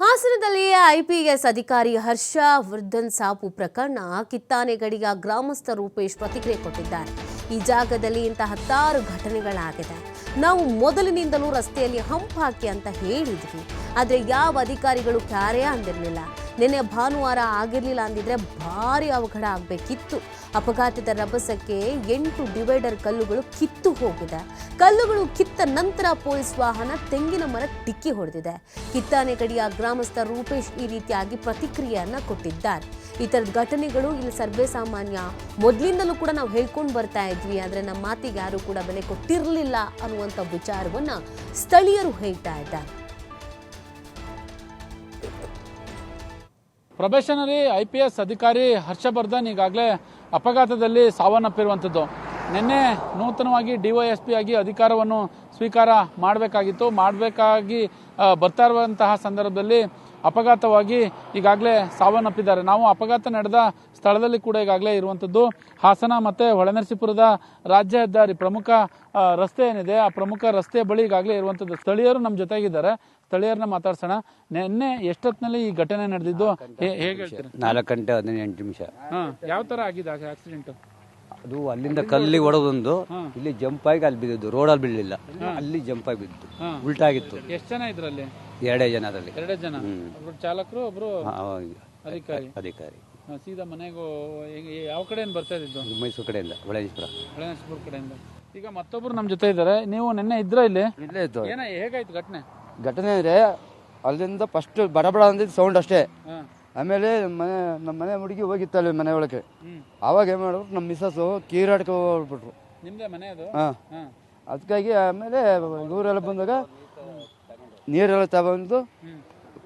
ಹಾಸನದಲ್ಲಿ ಐಪಿಎಸ್ ಅಧಿಕಾರಿ ಹರ್ಷ ವೃದ್ಧನ್ ಸಾವು ಪ್ರಕರಣ ಕಿತ್ತಾನೆ ಗಡಿಯ ಗ್ರಾಮಸ್ಥ ರೂಪೇಶ್ ಪ್ರತಿಕ್ರಿಯೆ ಕೊಟ್ಟಿದ್ದಾರೆ. ಈ ಜಾಗದಲ್ಲಿ ಇಂಥ ಹತ್ತಾರು ಘಟನೆಗಳಾಗಿದೆ. ನಾವು ಮೊದಲಿನಿಂದಲೂ ರಸ್ತೆಯಲ್ಲಿ ಹಂಪ್ ಹಾಕಿ ಅಂತ ಹೇಳಿದ್ವಿ. ಆದರೆ ಯಾವ ಅಧಿಕಾರಿಗಳು ಕ್ಯಾರೇ ಅಂದಿರಲಿಲ್ಲ. ನಿನ್ನೆ ಭಾನುವಾರ ಆಗಿರಲಿಲ್ಲ ಅಂದಿದ್ರೆ ಭಾರಿ ಅವಘಡ ಆಗಬೇಕಿತ್ತು. ಅಪಘಾತದ ರಭಸಕ್ಕೆ ಎಂಟು ಡಿವೈಡರ್ ಕಲ್ಲುಗಳು ಕಿತ್ತು ಹೋಗಿದೆ. ಕಲ್ಲುಗಳು ಕಿತ್ತ ನಂತರ ಪೊಲೀಸ್ ವಾಹನ ತೆಂಗಿನ ಮರ ಟಿಕ್ಕಿ ಹೊಡೆದಿದೆ. ಕಿತ್ತಾನೆ ಗಡಿಯ ಗ್ರಾಮಸ್ಥ ರೂಪೇಶ್ ಈ ರೀತಿಯಾಗಿ ಪ್ರತಿಕ್ರಿಯೆಯನ್ನ ಕೊಟ್ಟಿದ್ದಾರೆ. ಈ ಥರದ ಘಟನೆಗಳು ಇಲ್ಲಿ ಸರ್ವೇ ಸಾಮಾನ್ಯ. ಮೊದಲಿಂದಲೂ ಕೂಡ ನಾವು ಹೇಳ್ಕೊಂಡು ಬರ್ತಾ ಇದ್ವಿ, ಆದರೆ ನಮ್ಮ ಮಾತಿಗೆ ಯಾರು ಕೂಡ ಬೆಲೆ ಕೊಟ್ಟಿರಲಿಲ್ಲ ಅನ್ನುವಂಥ ವಿಚಾರವನ್ನ ಸ್ಥಳೀಯರು ಹೇಳ್ತಾ ಇದ್ದಾರೆ. ಪ್ರೊಬೇಷನರಿ ಐ ಪಿ ಎಸ್ ಅಧಿಕಾರಿ ಹರ್ಷವರ್ಧನ್ ಈಗಾಗಲೇ ಅಪಘಾತದಲ್ಲಿ ಸಾವನ್ನಪ್ಪಿರುವಂಥದ್ದು. ನಿನ್ನೆ ನೂತನವಾಗಿ ಡಿವೈಎಸ್ಪಿ ಆಗಿ ಅಧಿಕಾರವನ್ನು ಸ್ವೀಕಾರ ಮಾಡಬೇಕಾಗಿತ್ತು. ಮಾಡಬೇಕಾಗಿ ಬರ್ತಾ ಇರುವಂತಹ ಸಂದರ್ಭದಲ್ಲಿ ಅಪಘಾತವಾಗಿ ಈಗಾಗಲೇ ಸಾವನ್ನಪ್ಪಿದ್ದಾರೆ. ನಾವು ಅಪಘಾತ ನಡೆದ ಸ್ಥಳದಲ್ಲಿ ಕೂಡ ಈಗಾಗಲೇ ಇರುವಂಥದ್ದು ಹಾಸನ ಮತ್ತು ಹೊಳೆನರಸೀಪುರದ ರಾಜ್ಯ ಹೆದ್ದಾರಿ ಪ್ರಮುಖ ರಸ್ತೆ ಏನಿದೆ ಆ ಪ್ರಮುಖ ರಸ್ತೆ ಬಳಿ ಈಗಾಗಲೇ ಇರುವಂಥದ್ದು ಸ್ಥಳೀಯರು ನಮ್ಮ ಜೊತೆಗಿದ್ದಾರೆ. ಸ್ಥಳೀಯರನ್ನ ಮಾತಾಡ್ಸೋಣ. ನಿನ್ನೆ ಎಷ್ಟೊತ್ತಿನಲ್ಲಿ ಈ ಘಟನೆ ನಡೆದಿದ್ದು? ಹೇಗೆ ಹೇಳ್ತೀರಾ? ನಾಲ್ಕು ಗಂಟೆ ಹದಿನೆಂಟು ನಿಮಿಷ. ಹಾ ಯಾವ ಥರ ಆಗಿದೆ ಆಕ್ಸಿಡೆಂಟ್ ಅದು ಅಲ್ಲಿಂದ ಕಲ್ಲಿಗೆ ಹೊಡೆದೊಂದು ಇಲ್ಲಿ ಜಂಪ್ ಆಗಿ ಅಲ್ಲಿ ಬಿದ್ದಿದ್ದು ರೋಡಲ್ಲಿ ಬೀಳಲಿಲ್ಲ. ಅಲ್ಲಿ ಜಂಪ್ ಆಗಿ ಬಿದ್ದು ಉಲ್ಟಾಗಿತ್ತು. ಎಷ್ಟು ಜನ ಇದ್ರಲ್ಲಿ? ಎರಡೇ ಜನ ಅದರಲ್ಲಿ ಎರಡೇ ಜನ? ಒಬ್ರು ಚಾಲಕರು ಒಬ್ರು ಅಧಿಕಾರಿ. ಅಧಿಕಾರಿ. ಹಾ, ಸೀದಾ ಮನೆಗೂ ಯಾವ ಕಡೆಯಿಂದ ಬರ್ತಾ ಇದ್ದಿದ್ದು? ಇದು ಮೈಸೂರು ಕಡೆಯಿಂದ ಹೊಳೆನರಸೀಪುರ ಹಳೆನರಸೀಪುರ ಕಡೆಯಿಂದ. ಈಗ ಮತ್ತೊಬ್ರು ನಮ್ಮ ಜೊತೆ ಇದ್ದಾರೆ. ನೀವು ನಿನ್ನೆ ಇದ್ರ ಇಲ್ಲಿ? ಇಲ್ಲೇ ಇತ್ತು ಏನ ಹೇಗಾಯ್ತು ಘಟನೆ? ಘಟನೆ ಅಂದ್ರೆ ಅಲ್ಲಿಂದ ಫಸ್ಟ್ ಬಡಬಡ ಅಂದಿದ್ದು ಸೌಂಡ್ ಅಷ್ಟೇ. ಹಾ. ಆಮೇಲೆ ಮನೆ ನಮ್ಮ ಮನೆ ಹುಡುಗಿ ಹೋಗಿತ್ತು ಅಲ್ಲಿ ಮನೆ ಒಳಗೆ. ಹ್ಮ್. ಆವಾಗ ಏನು ಮಾಡಿದ್ರು ನಮ್ಮ ಮಿಸ್ಸಸ್ಸು ಕೀರಾಡ್ಕೊ ಹೋಗ್ಬಿಟ್ರು. ನಿಮ್ದೇ ಮನೆ ಅದು? ಹಾಂ. ಹಾ. ಅದಕ್ಕಾಗಿ ಆಮೇಲೆ ಊರೆಲ್ಲ ಬಂದಾಗ ನೀರೆಲ್ಲ ತಗೊಂಡು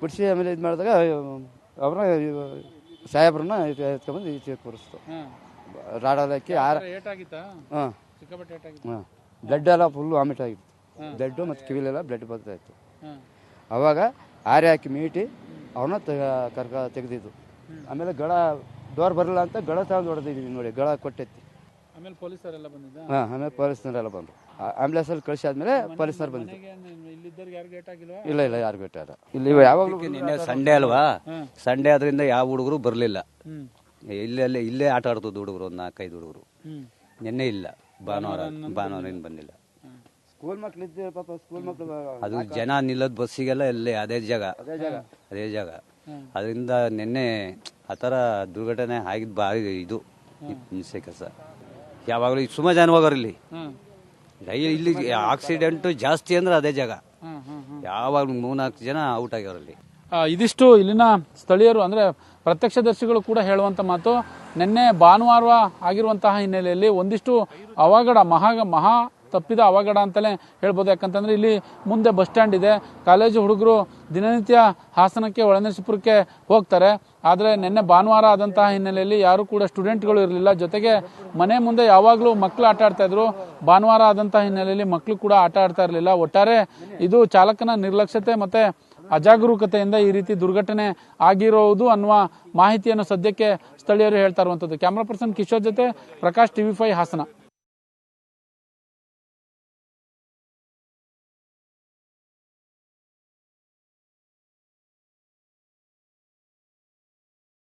ಕುಡಿಸಿ ಆಮೇಲೆ ಇದು ಮಾಡಿದಾಗ ಅವ್ರನ್ನ ಸಾಹೇಬ್ರನ್ನ ಎತ್ಕೊಂಡ್ಬಂದು ಈಚೆ ಕೂರಿಸ್ತು ರಾಡಲ್ಲಿ ಹಾಕಿ ಆರ ಹಾಂ. ಹಾಂ. ಬ್ಲಡ್ ಎಲ್ಲ ಫುಲ್ಲು ವಾಮಿಟ್ ಆಗಿತ್ತು. ಬ್ಲಡ್ಡು ಮತ್ತು ಕಿವಿಲೆಲ್ಲ ಬ್ಲಡ್ ಬರ್ತಾ ಇತ್ತು. ಅವಾಗ ಆರೆ ಹಾಕಿ ಮೀಟಿ ಅವನ್ನ ಕರ್ಕ ತೆಗೆದಿದ್ದು. ಆಮೇಲೆ ಗಳ ಡೋರ್ ಬರಲ್ಲ ಅಂತ ಗಳ ತಗೊಂಡು ಹೊಡೆದಿದ್ದೀನಿ ನೋಡಿ ಗಳ ಕೊಟ್ಟೈತಿ ಆಮೇಲೆ ಪೊಲೀಸರೆಲ್ಲ ಬಂದಿದ್ದ? ಹಾಂ ಆಮೇಲೆ ಪೊಲೀಸ್ನವರೆಲ್ಲ ಬಂದರು. ಆಂಬ್ಯುಲೆನ್ಸಲ್ಲಿ ಕಳಿಸಿ ಆದ್ಮೇಲೆ ಪೊಲೀಸ್ನವ್ರು ಮನೆಗೆ ಇಲ್ಲಿದ್ದವ್ರಿಗೆ ಯಾರಿಗೆ ಏಟ್ ಆಗಿಲ್ವಾ? ಇಲ್ಲ ಇಲ್ಲ ಯಾರು ಬಿಟ್ಟಾರ ಇಲ್ಲಿ ಯಾವಾಗಲೂ ನಿನ್ನೆ ಸಂಡೇ ಅಲ್ವಾ? ಸಂಡೇ ಆದ್ರಿಂದ ಯಾವ ಹುಡುಗರು ಬರಲಿಲ್ಲ. ಇಲ್ಲೇ ಅಲ್ಲೇ ಇಲ್ಲೇ ಆಟ ಆಡ್ತದ ಹುಡುಗರು ಒಂದು ನಾಲ್ಕೈದು ಹುಡುಗರು. ನಿನ್ನೆ ಇಲ್ಲ. ಭಾನುವಾರ ಭಾನುವಾರ ಏನು ಬಂದಿಲ್ಲ. ಸ್ಕೂಲ್ ಮಕ್ಳು ಇದ್ದ ಪಾಪ? ಸ್ಕೂಲ್ ಮಕ್ಳು ಅದು ಜನ ನಿಲ್ಲದ ಬಸ್ಸಿಗೆಲ್ಲ ಇಲ್ಲೇ ಅದೇ ಜಾಗ. ಅದೇ ಜಾಗ. ಅದರಿಂದ ನಿನ್ನೆ ಆ ಥರ ದುರ್ಘಟನೆ ಆಗಿದ್ ಭಾರಿ ಇದು ಹಿಂಸೆ ಕೆಲಸ. ಯಾವಾಗಲೂ ಸುಮಾರು ಜನ ಹೋಗೋರು ಇಲ್ಲಿ ಹ್ಮ್ ಇಲ್ಲಿ ಆಕ್ಸಿಡೆಂಟ್ ಜಾಸ್ತಿ ಅಂದ್ರೆ ಅದೇ ಜಾಗ. ಯಾವಾಗ ಮೂರ್ನಾಲ್ಕು ಜನ ಔಟ್ ಆಗ್ಯಾರ ಅಲ್ಲಿ ಇದಿಷ್ಟು ಇಲ್ಲಿನ ಸ್ಥಳೀಯರು ಅಂದ್ರೆ ಪ್ರತ್ಯಕ್ಷದರ್ಶಿಗಳು ಕೂಡ ಹೇಳುವಂತ ಮಾತು ನಿನ್ನೆ ಭಾನುವಾರ ಆಗಿರುವಂತಹ ಹಿನ್ನೆಲೆಯಲ್ಲಿ ಒಂದಿಷ್ಟು ಅವಘಡ ಮಹಾ ಮಹಾ ತಪ್ಪಿದ ಅವಘಡ ಅಂತಲೇ ಹೇಳ್ಬೋದು. ಯಾಕಂತಂದ್ರೆ ಇಲ್ಲಿ ಮುಂದೆ ಬಸ್ ಸ್ಟ್ಯಾಂಡ್ ಇದೆ. ಕಾಲೇಜು ಹುಡುಗರು ದಿನನಿತ್ಯ ಹಾಸನಕ್ಕೆ, ಒಳನರಸೀಪುರಕ್ಕೆ ಹೋಗ್ತಾರೆ. ಆದರೆ ನಿನ್ನೆ ಭಾನುವಾರ ಆದಂತಹ ಹಿನ್ನೆಲೆಯಲ್ಲಿ ಯಾರು ಕೂಡ ಸ್ಟೂಡೆಂಟ್ಗಳು ಇರಲಿಲ್ಲ. ಜೊತೆಗೆ ಮನೆ ಮುಂದೆ ಯಾವಾಗಲೂ ಮಕ್ಕಳು ಆಟ ಆಡ್ತಾ ಇದ್ರು. ಭಾನುವಾರ ಆದಂತಹ ಹಿನ್ನೆಲೆಯಲ್ಲಿ ಮಕ್ಕಳು ಕೂಡ ಆಟ ಆಡ್ತಾ ಇರಲಿಲ್ಲ. ಒಟ್ಟಾರೆ ಇದು ಚಾಲಕನ ನಿರ್ಲಕ್ಷ್ಯತೆ ಮತ್ತೆ ಅಜಾಗರೂಕತೆಯಿಂದ ಈ ರೀತಿ ದುರ್ಘಟನೆ ಆಗಿರೋದು ಅನ್ನುವ ಮಾಹಿತಿಯನ್ನು ಸದ್ಯಕ್ಕೆ ಸ್ಥಳೀಯರು ಹೇಳ್ತಾ ಇರುವಂಥದ್ದು ಕ್ಯಾಮ್ರಾ ಪರ್ಸನ್ ಕಿಶೋರ್ ಜೊತೆ ಪ್ರಕಾಶ್ ಟಿವಿ ಫೈ ಹಾಸನ.